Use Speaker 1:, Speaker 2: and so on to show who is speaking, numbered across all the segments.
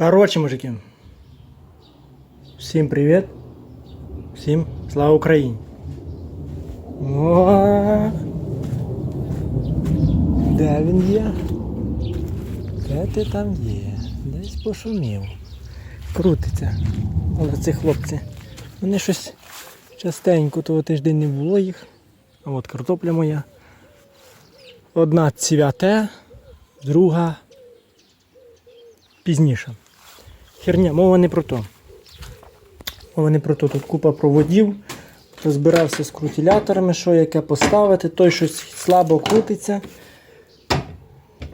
Speaker 1: Коротше, мужики. Всім привіт. Всім слава Україні. О, де він є? Де ти там є? Десь пошумів. Крутиться. Але ці хлопці. Вони щось частенько, того тиждень не було їх. А от картопля моя. Одна цвяте, друга пізніше. Херня, мова не про то. Мова не про то. Тут купа проводів. Розбирався з крутиляторами, що яке поставити. Той щось слабо крутиться.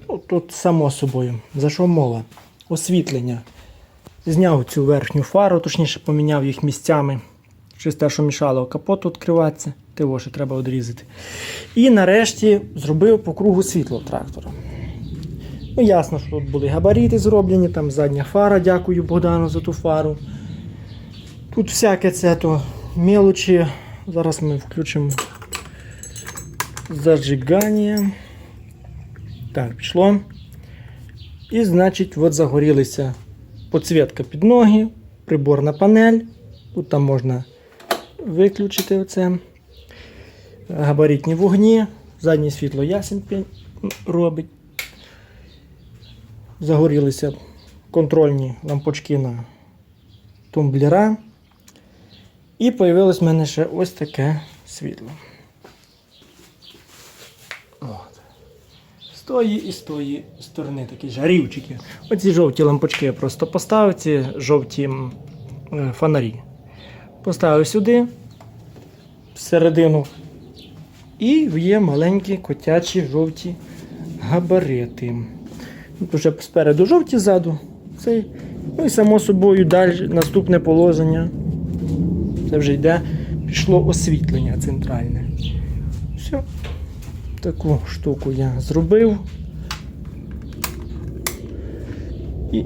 Speaker 1: Ну, тут само собою. За що мова? Освітлення. Зняв цю верхню фару, точніше поміняв їх місцями. Через те, що мішало капоту відкриватися, того ще треба відрізати. І нарешті зробив по кругу світло трактора. Ну, ясно, що тут були габарити зроблені, там задня фара, дякую Богдану за ту фару. Тут всяке це то мелочі. Зараз ми включимо зажигання. Так, пішло. І значить, от загорілися підсвітка під ноги, приборна панель. Тут там можна виключити оце. Габаритні вогні, заднє світло ясен робить. Загорілися контрольні лампочки на тумблера. І появилось в мене ще ось таке світло. З тої і з тої сторони такі жарівчики. Оці жовті лампочки я просто поставив, ці жовті е, фонарі. Поставив сюди, всередину. І є маленькі котячі жовті габарити. Вже спереду жовті ззаду. Цей. Ну і само собою далі наступне положення. Це вже йде, пішло освітлення центральне. Все. Таку штуку я зробив. І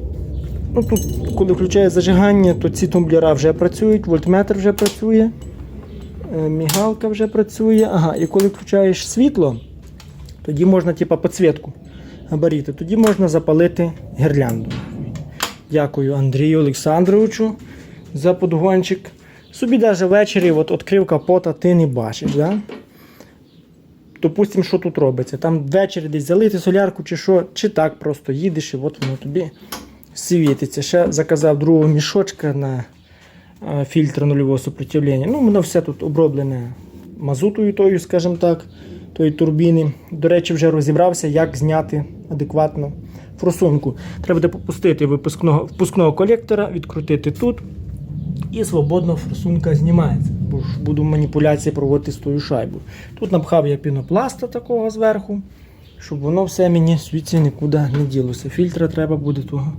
Speaker 1: ну, тут, коли включає зажигання, то ці тумблера вже працюють, вольтметр вже працює, е, мігалка вже працює. Ага, і коли включаєш світло, тоді можна типа підсвітку габарити, тоді можна запалити гірлянду. Дякую Андрію Олександровичу за подгончик. Собі навіть ввечері от відкрив капота, ти не бачиш. Да? Допустимо, що тут робиться. Там ввечері десь залити солярку чи що, чи так просто їдеш і от воно тобі світиться. Ще заказав другого мішочка на фільтр нульового супротивлення. Ну, воно все тут оброблене мазутою тою, скажімо так, тої турбіни. До речі, вже розібрався, як зняти адекватно форсунку. Треба буде попустити випускного, впускного колектора, відкрутити тут. І свободно форсунка знімається. Бо ж буду маніпуляції проводити з тою шайбою. Тут напхав я пінопласта такого зверху, щоб воно все мені звідси нікуди не ділося. Фільтра треба буде того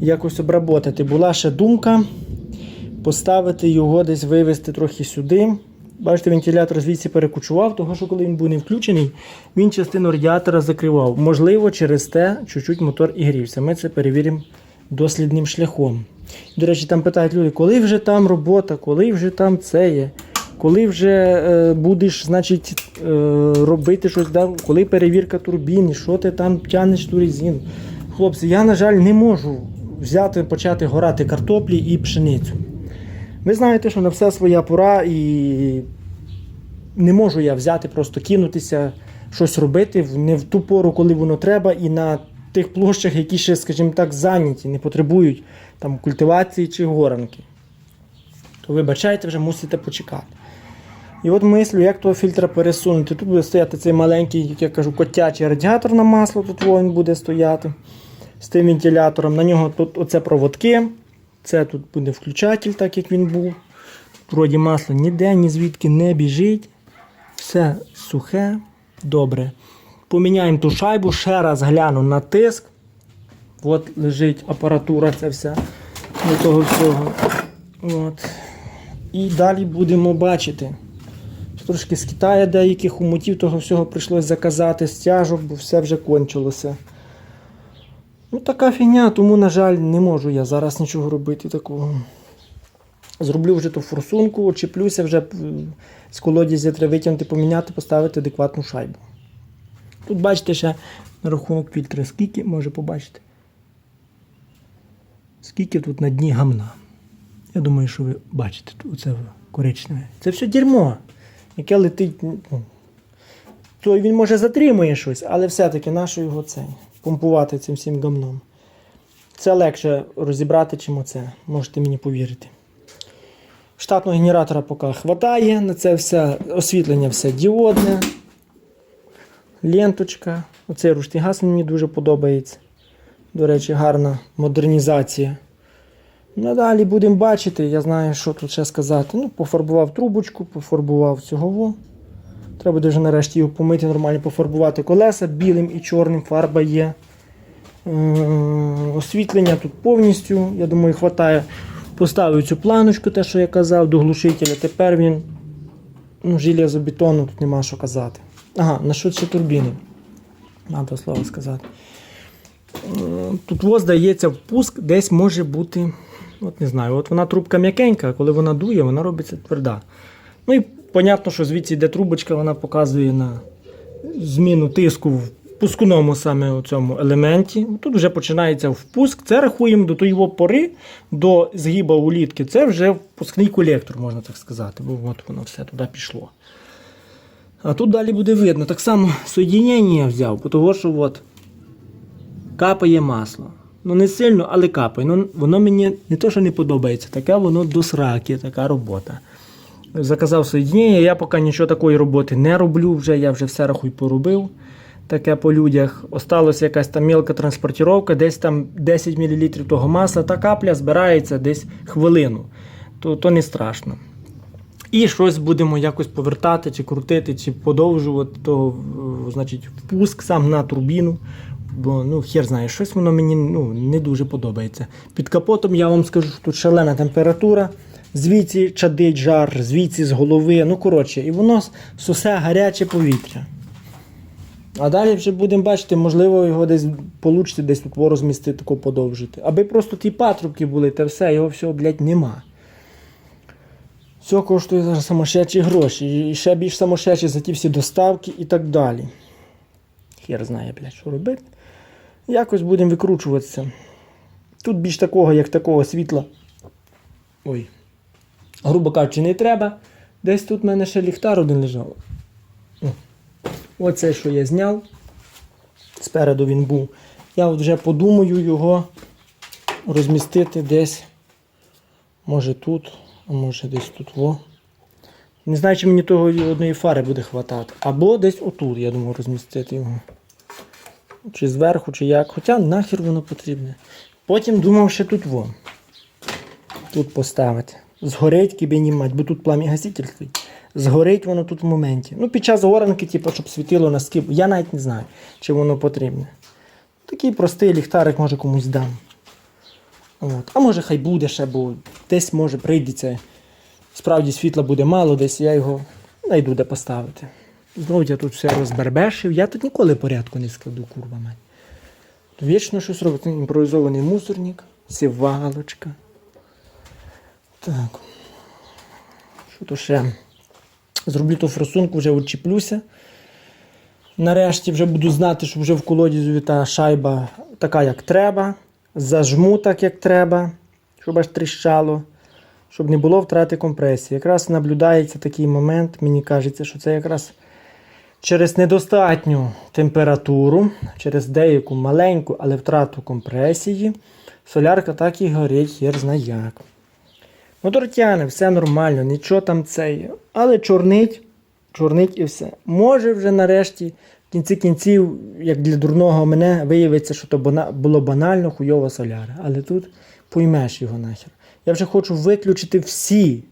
Speaker 1: якось обработати. Була ще думка поставити його десь вивести трохи сюди. Бачите, вентилятор звідси перекочував, тому що коли він був не включений, він частину радіатора закривав. Можливо, через те чуть-чуть мотор і грівся. Ми це перевіримо дослідним шляхом. До речі, там питають люди, коли вже там робота, коли вже там це є, коли вже е, будеш значить, е, робити щось, да? коли перевірка турбіни, що ти там тянеш ту резину. Хлопці, я, на жаль, не можу взяти, почати горати картоплі і пшеницю. Ви знаєте, що на все своя пора і не можу я взяти, просто кинутися, щось робити не в ту пору, коли воно треба, і на тих площах, які ще, скажімо так, зайняті, не потребують там культивації чи горанки. То вибачайте, вже мусите почекати. І от мислю, як того фільтра пересунути. Тут буде стояти цей маленький, як я кажу, котячий радіатор на масло, тут він буде стояти з тим вентилятором. На нього тут оце проводки. Це тут буде включатель, так як він був. Вроді масло ніде, ні звідки не біжить. Все сухе, добре. Поміняємо ту шайбу, ще раз гляну на тиск. От лежить апаратура, ця вся до того всього. От. І далі будемо бачити. Трошки з Китаю деяких хомутів того всього прийшлось заказати, стяжок, бо все вже кончилося. Ну, така фігня, тому, на жаль, не можу я зараз нічого робити такого. Зроблю вже ту форсунку, очіплюся вже з колодязя треба витягнути, поміняти, поставити адекватну шайбу. Тут бачите ще на рахунок фільтра, скільки може побачити. скільки тут на дні гамна. Я думаю, що ви бачите це коричневе. Це все дерьмо, яке летить. Ну, то він може затримує щось, але все-таки нащо його цей помпувати цим всім гамном. Це легше розібрати, чим оце. Можете мені повірити. Штатного генератора поки хватає, на це все освітлення все діодне. Ленточка. Оцей ручний газ мені дуже подобається. До речі, гарна модернізація. Надалі будемо бачити, я знаю, що тут ще сказати. Ну, пофарбував трубочку, пофарбував цього. Треба вже нарешті його помити, нормально пофарбувати колеса білим і чорним, фарба є. Е, Освітлення тут повністю, я думаю, вистачає. Поставив цю планочку, те, що я казав, до глушителя. Тепер він ну, железобетонну, тут нема що казати. Ага, насчет ще турбіни. Надо слово сказати. Е, Тут воз дається впуск, десь може бути. От не знаю, от вона трубка м'якенька, коли вона дує, вона робиться тверда. Ну і понятно, що звідси йде трубочка, вона показує на зміну тиску в пускному саме у цьому елементі. Тут вже починається впуск. Це рахуємо до тої пори, до згиба улітки. Це вже впускний колектор, можна так сказати, бо от воно все туди пішло. А тут далі буде видно. Так само соєдінення я взяв, того, що от капає масло. Ну не сильно, але капає. Ну, воно мені не то, що не подобається, таке воно до сраки, така робота. Заказав соєдінення, я поки нічого такої роботи не роблю вже, я вже все рахуй поробив. Таке по людях. Осталася якась там мілка транспортіровка, десь там 10 мл того масла, та капля збирається десь хвилину. То, то не страшно. І щось будемо якось повертати, чи крутити, чи подовжувати, то значить впуск сам на турбіну. Бо ну хер знає, щось воно мені ну, не дуже подобається. Під капотом я вам скажу, що тут шалена температура, звідси чадить жар, звідси з голови. Ну коротше, і воно сусе гаряче повітря. А далі вже будемо бачити, можливо, його десь получиться десь тут розмістити, тако подовжити. Аби просто ті патрубки були, та все, його всього, блядь, нема. Все коштує зараз самошечі гроші. І ще більш самошечі за ті всі доставки і так далі. Хер знає, блядь, що робити. Якось будемо викручуватися. Тут більш такого, як такого світла. Ой. Грубо кажучи, не треба. Десь тут в мене ще ліхтар один лежав. Оце, що я зняв. Спереду він був. Я от вже подумаю його розмістити десь. Може тут, а може десь тут. Во. Не знаю, чи мені того одної фари буде хватати. Або десь отут, я думаю, розмістити його. Чи зверху, чи як. Хоча нахер воно потрібне. Потім думав ще тут во. Тут поставити. Згорить кібені мать, бо тут плам'я-гаситель стоїть. Згорить воно тут в моменті. Ну, під час горанки, типу, щоб світило на скіп. Я навіть не знаю, чи воно потрібне. Такий простий ліхтарик може комусь дам. От. А може хай буде ще, бо десь може прийдеться. Справді світла буде мало, десь я його знайду де поставити. Знову я тут все розбербешив. Я тут ніколи порядку не складу, курва мать. Вічно щось робить. Імпровізований мусорник, сівалочка. Так. Що то ще? Зроблю ту форсунку, вже відчіплюся. Нарешті вже буду знати, що вже в колодязі та шайба така, як треба. Зажму так, як треба, щоб аж тріщало, щоб не було втрати компресії. Якраз наблюдається такий момент, мені кажеться, що це якраз через недостатню температуру, через деяку маленьку, але втрату компресії, солярка так і горить хер як. Мотор тягне, все нормально, нічого там цей. Але чорнить, чорнить і все. Може вже нарешті, в кінці кінців, як для дурного мене, виявиться, що то було банально хуйова соляра. Але тут поймеш його нахер. Я вже хочу виключити всі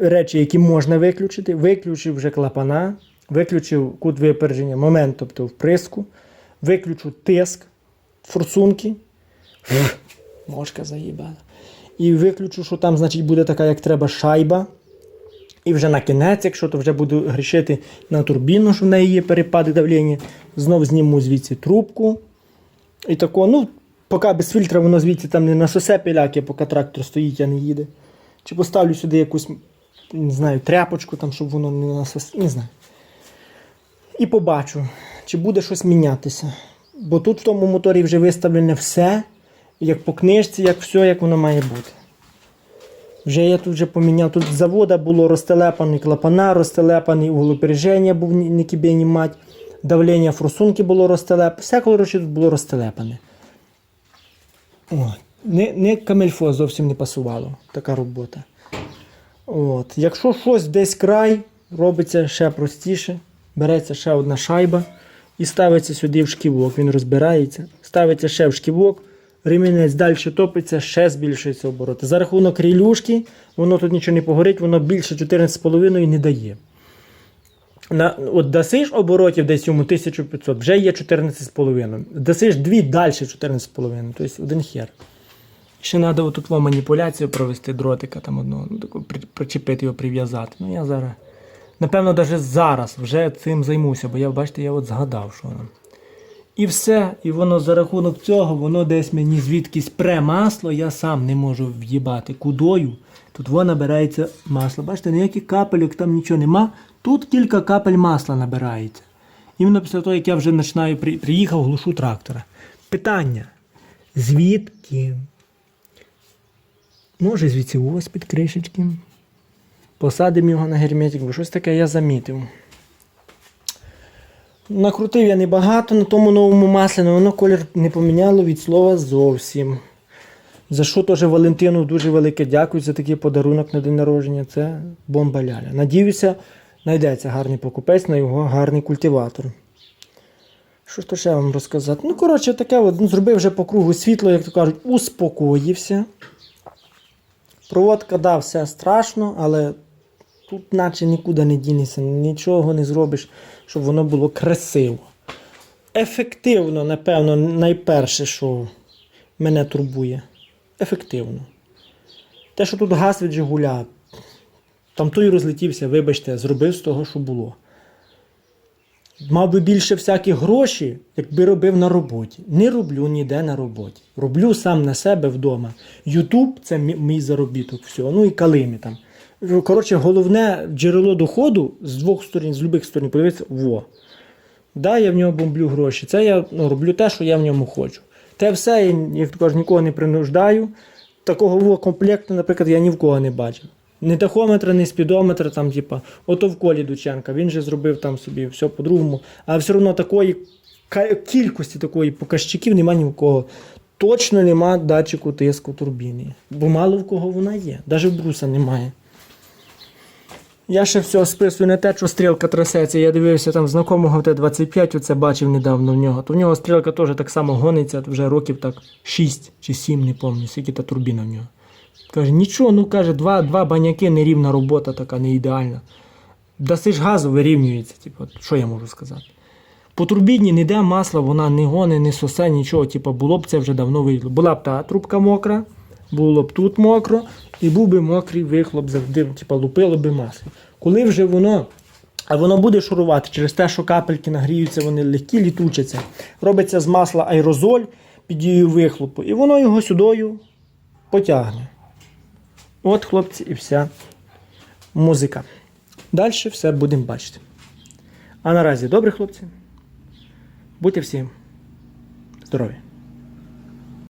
Speaker 1: речі, які можна виключити. Виключив вже клапана, виключив кут випередження, момент, тобто вприску, виключу тиск, форсунки. Мошка заїбала. І виключу, що там, значить, буде така, як треба, шайба. І вже на кінець, якщо то вже буду грішити на турбіну, що в неї є перепади давлення, знов зніму звідси трубку. І тако, ну, поки без фільтра воно звідси там не насосе піляки, поки трактор стоїть, а не їде. Чи поставлю сюди якусь, не знаю, тряпочку, там, щоб воно не насос... Не знаю. І побачу, чи буде щось мінятися. Бо тут в тому моторі вже виставлене все. Як по книжці, як все, як воно має бути. Вже я тут вже поміняв. Тут з завода було розтелепаний клапана, розтелепаний углопереження був ні, ні кібі, ні мать. Давлення форсунки було розтелепане. Все, коротше, тут було розтелепане. От. Не, не камельфо зовсім не пасувало. Така робота. От. Якщо щось десь край, робиться ще простіше. Береться ще одна шайба і ставиться сюди в шківок. Він розбирається, ставиться ще в шківок, ремінець далі топиться, ще збільшується обороти. За рахунок рілюшки, воно тут нічого не погорить, воно більше 14,5 не дає. На, от дасиш оборотів десь йому 1500, вже є 14,5. Дасиш дві далі 14,5, тобто один хер. Ще треба отут вам маніпуляцію провести дротика там одного, ну, таку, при- причепити його, прив'язати. Ну я зараз. Напевно, навіть зараз вже цим займуся, бо я, бачите, я от згадав, що воно. І все, і воно за рахунок цього, воно десь мені звідкись пре масло, я сам не можу в'їбати кудою. Тут воно набирається масло. Бачите, ніяких капельок там нічого нема. Тут кілька капель масла набирається. Іменно після того, як я вже починаю приїхав, глушу трактора. Питання. Звідки? Може, звідси ось під кришечки. Посадимо його на герметик, бо щось таке я замітив. Накрутив я небагато на тому новому маслі, але воно колір не поміняло від слова зовсім. За що теж Валентину дуже велике дякую за такий подарунок на день народження. Це бомба ляля. Надіюся, знайдеться гарний покупець на його гарний культиватор. Що ж то ще вам розказати? Ну, коротше, таке от, ну, зробив вже по кругу світло, як то кажуть, успокоївся. Проводка, да, все страшно, але тут наче нікуди не дінешся, нічого не зробиш, щоб воно було красиво. Ефективно, напевно, найперше, що мене турбує. Ефективно. Те, що тут газ від Жигуля, там той розлетівся, вибачте, зробив з того, що було. Мав би більше всяких грошей, якби робив на роботі. Не роблю ніде на роботі. Роблю сам на себе вдома. Ютуб це мій заробіток. Все. Ну і калимі там. Коротше, головне джерело доходу з двох сторін, з будь-яких сторін, подивитися, во. Да, я в нього бомблю гроші. Це я ну, роблю те, що я в ньому хочу. Те все, я, як то кажуть, нікого не принуждаю. Такого комплекту, наприклад, я ні в кого не бачив. Ні тахометра, ні спідометра, там, типа, ото в колі Дученка. Він же зробив там собі все по-другому. А все одно такої кількості такої показчиків нема ні в кого. Точно нема датчику тиску турбіни. Бо мало в кого вона є. Навіть в бруса немає. Я ще все списую не те, що стрілка трясеться. Я дивився там знакомого Т-25, оце бачив недавно в нього. То в нього стрілка теж так само гониться вже років так 6 чи 7, не пам'ятаю, скільки та турбіна в нього. Каже, нічого, ну каже, два, два баняки, нерівна робота така, не ідеальна. Дасиш газу, вирівнюється. Типу, що я можу сказати? По турбіні ніде масла, вона не гоне, не сосе, нічого. Типу, було б це вже давно вийшло. Була б та трубка мокра, було б тут мокро, і був би мокрий вихлоп, завжди, типу, лупило би масло. Коли вже воно. А воно буде шурувати через те, що капельки нагріються, вони легкі, літучаться. Робиться з масла аерозоль під дією вихлопу, і воно його сюдою потягне. От, хлопці, і вся музика. Далі все будемо бачити. А наразі добре, хлопці. Будьте всі здорові!